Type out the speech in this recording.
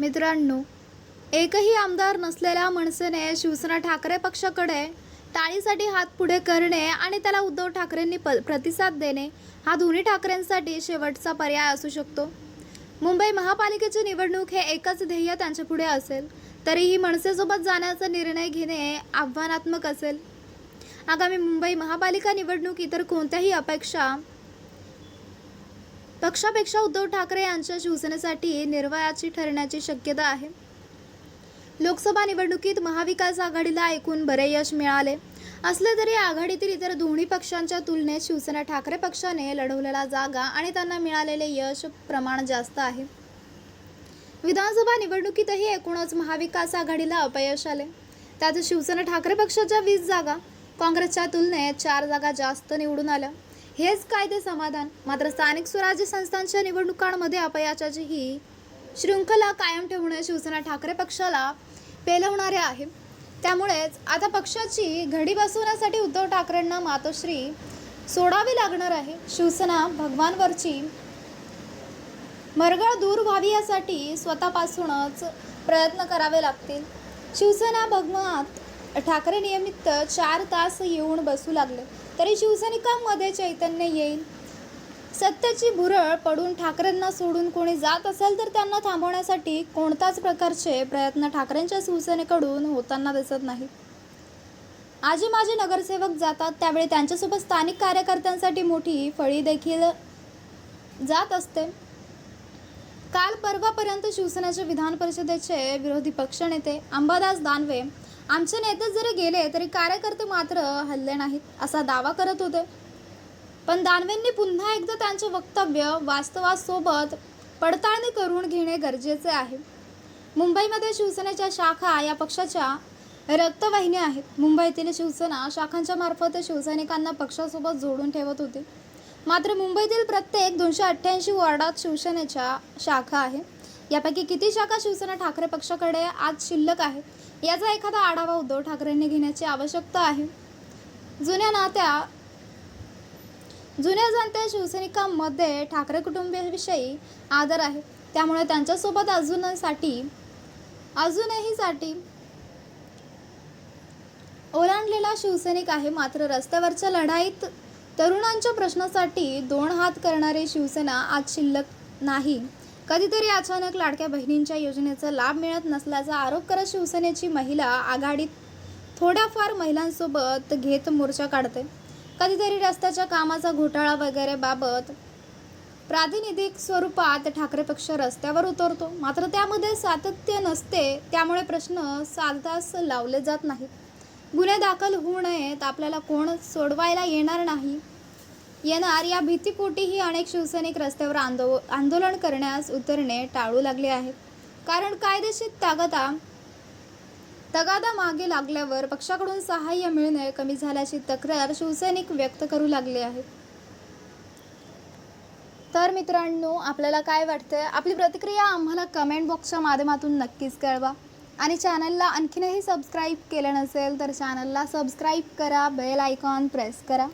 मित्रांनो एकही आमदार नसलेल्या मनसेने शिवसेना ठाकरे पक्षाकडे टाळीसाठी हात पुढे करणे आणि त्याला उद्धव ठाकरेंनी प प्रतिसाद देणे हा दोन्ही ठाकरेंसाठी शेवटचा पर्याय असू शकतो. मुंबई महापालिकेची निवडणूक हे एकच ध्येय त्यांच्यापुढे असेल तरीही मनसेसोबत जाण्याचा निर्णय घेणे आव्हानात्मक असेल. आगामी मुंबई महापालिका निवडणूक इतर कोणत्याही अपेक्षा पक्षापेक्षा उद्धव ठाकरे यांच्या शिवसेनेसाठी निर्वायाची ठरण्याची शक्यता आहे. लोकसभा निवडणुकीत महाविकास आघाडीला एकूण बरे यश मिळाले. असले तरी आघाडीतील इतर दोन्ही पक्षांच्या तुलनेत शिवसेना ठाकरे पक्षाने लढवलेला जागा आणि त्यांना मिळालेले यश प्रमाण जास्त आहे. विधानसभा निवडणुकीतही एकूणच महाविकास आघाडीला अपयश आले. त्यात शिवसेना ठाकरे पक्षाच्या वीस जागा काँग्रेसच्या तुलनेत चार जागा जास्त निवडून आल्या. हेच कायदे समाधान. मात्र स्थानिक स्वराज्य संस्थांच्या निवडणुकांमध्ये अपयशाची ही शृंखला कायम ठेवणे शिवसेना ठाकरे पक्षाला पेलवणारे आहे. त्यामुळेच आता पक्षाची घडी बसवण्यासाठी उद्धव ठाकरेंना मातोश्री सोडावी लागणार आहे. शिवसेना भगवानवरची मरगळ दूर व्हावी यासाठी स्वतःपासूनच प्रयत्न करावे लागतील. शिवसेना भगवात ठाकरे नियमित चार तास येऊन बसू लागले. तरी शिवसैनिकांमध्ये चैतन्य येईल. सत्याची भुरळ पडून ठाकरेंना सोडून कोणी जात असेल तर त्यांना थांबवण्यासाठी कोणताच प्रकारचे प्रयत्न ठाकरेंच्या शिवसेनेकडून होताना दिसत नाही. आजी माझे नगरसेवक जातात त्यावेळी त्यांच्यासोबत स्थानिक कार्यकर्त्यांसाठी मोठी फळी देखील जात असते. काल परवापर्यंत शिवसेनेचे विधान परिषदेचे विरोधी पक्षनेते अंबादास दानवे आमचे नेते जरी गेले तरी कार्यकर्ते मात्र हल्ले नाहीत असा दावा करत होते. पण दानवेंनी पुन्हा एकदा त्यांचे वक्तव्य वास्तवासोबत पडताळणी करून घेणे गरजेचे आहे. मुंबईमध्ये शिवसेनेच्या शाखा या पक्षाच्या रक्तवाहिन्या आहेत. मुंबईतील शिवसेना शाखांच्या मार्फत शिवसैनिकांना पक्षासोबत जोडून ठेवत होती. मात्र मुंबईतील प्रत्येक दोनशे अठ्ठ्याऐंशी वॉर्डात शिवसेनेच्या शाखा आहे. यापैकी किती शाखा शिवसेना ठाकरे पक्षाकडे आज शिल्लक आहे? याचा एखादा आढावा उद्धव ठाकरेंनी घेण्याची आवश्यकता आहे. जुन्या नात्या जुन्या जाणत्या शिवसैनिकांमध्ये ठाकरे कुटुंबियाविषयी आदर आहे. त्यामुळे त्यांच्यासोबत अजूनसाठी अजूनहीसाठी ओलांडलेला शिवसैनिक आहे. मात्र रस्त्यावरच्या लढाईत तरुणांच्या प्रश्नासाठी दोन हात करणारी शिवसेना आज शिल्लक नाही. कधीतरी अचानक लाडक्या बहिणींच्या योजनेचा लाभ मिळत नसल्याचा आरोप करत शिवसेनेची महिला आघाडीत थोड्याफार महिलांसोबत घेत मोर्चा काढते कधीतरी रस्त्याच्या कामाचा घोटाळा वगैरे बाबत प्रातिनिधिक स्वरूपात ठाकरे पक्ष रस्त्यावर उतरतो. मात्र त्यामध्ये सातत्य नसते त्यामुळे प्रश्न साधताच लावले जात नाहीत. गुन्हे दाखल होऊ नयेत आपल्याला कोण सोडवायला येणार नाही? येणार. या भीतीपोटीही अनेक शिवसैनिक रस्त्यावर आंदो आंदोलन करण्यास उतरणे टाळू लागले आहेत कारण कायदेशीर तागदा तगादा मागे लागल्यावर पक्षाकडून सहाय्य मिळणे कमी झाल्याची तक्रार शिवसैनिक व्यक्त करू लागले आहेत. तर मित्रांनो आपल्याला काय वाटतंय? आपली प्रतिक्रिया आम्हाला कमेंट बॉक्सच्या माध्यमातून नक्कीच कळवा. आणि चॅनलला आणखीनही सबस्क्राईब केलं नसेल तर चॅनलला सबस्क्राईब करा बेल आयकॉन प्रेस करा.